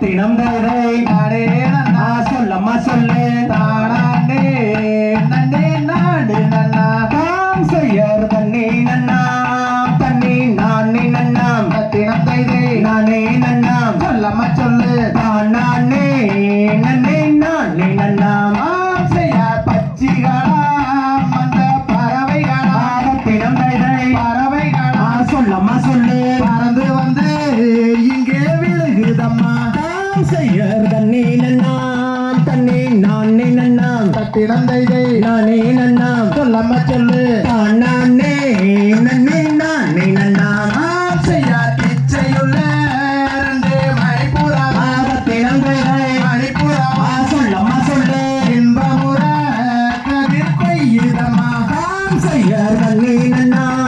தினம் தைதை நாடே நன்னா சொல்லம்மா சொல்லு. தானாண்டே நன்னே நாடு நன்னா தாம் செய்யர் தண்ணி நன்னாம் தண்ணி நானே நன்னாம். தினம் தைதை நானே நன்னாம். சொல்லம்மா சொல்லு. தான் நானே நன்னே நானே நன்னாம். செய்யார் இச்சையுள்ள ரெண்டு மணிப்புறம் தினம் தைதை மணிப்புறம் சொல்லம்மா சொல்லு. இன்பமுற கதிர் கொய்யுதம்மா தாம் செய்யர் நன்னாம்.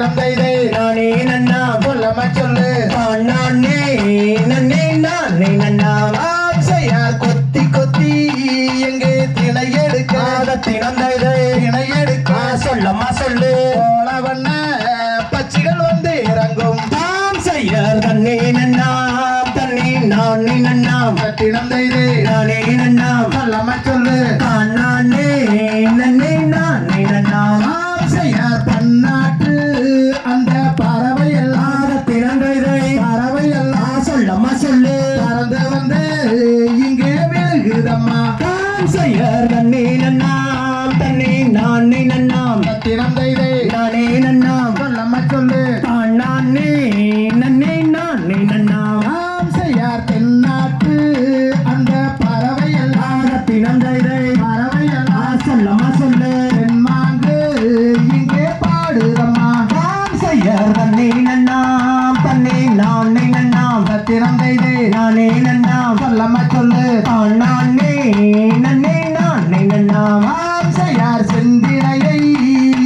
தினம் தைதை நானே நன்னாம் சொல்லம்மா சொல்லு. நானே நன்னே நானே நன்னாம் ஆம் செய்யார் கொத்தி கொத்தி எங்கே திணை எடுக்க? தினம் தைதை திணை எடுக்க? சொல்லம்மா சொல்லு. கோலவண்ண பச்சிகள் வந்து இறங்கும். தாம் செய்யர் தண்ணி நன்னாம் தண்ணி நானே தினம் நன்னாம் செய்யார் தென்னாட்டு அந்த பறவை எல்லாம் தினம் தைதை பறவை எல்லாம் சொல்லம்மா சொல்லு. தென்மாங்கு இங்கே பாடுதம்மா. தாம் செய்யர் தண்ணி நன்னாம் தண்ணி நானே நன்னாம் தினம் தைதை நானே நன்னாம் சொல்லம்மா சொல்லு. நானே நன்னே நானே நன்னாம் செய்யார்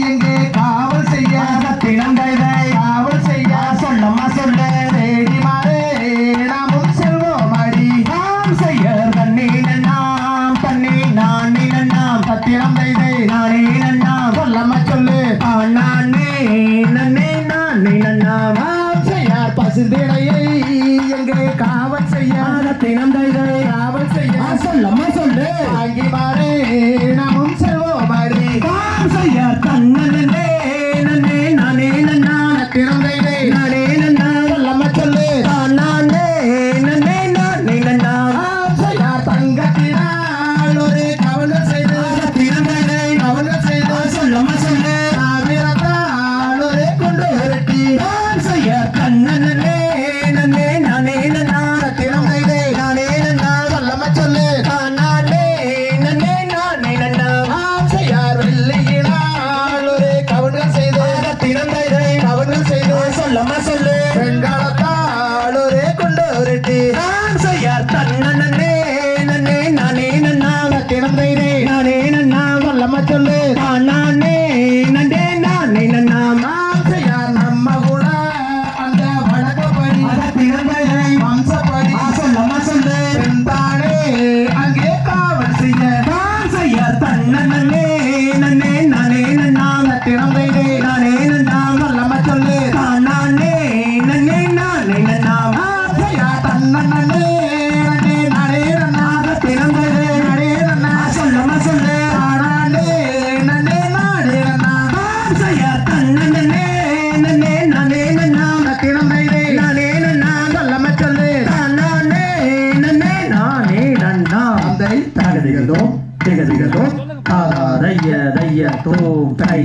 எங்கே காவல் செய்ய தினம் தினம் தைதை நானே நன்னாம் சொல்லம்மா சொல்லு. தான் நானே நன்னே நானே நன்னாம் ஆம் செய்யார் பசுந்தினையை எங்கே காவல் செய்ய? தினம் தைதை காவல் செய்ய. சொல்லம்மா சொல்லு. வாங்கி மாறே செய்யர் தன்னே நன்னே நானே நன்னாம் தினம் நானே நன்னாம் சொல்லம்மா சொல்லு. தான் நானே நன்னே நானே நன்னாம் ஆம் தன்னே நன்னே நானே நன்னா தினம் நானே நன்னா சொல்லம்மா சொல்லு. நானே நன்னே நானே நன்னா தாம் தன்னே நன்னே நானே நானே சொல்லு. நானே நன்னே. நானே 大 đây về.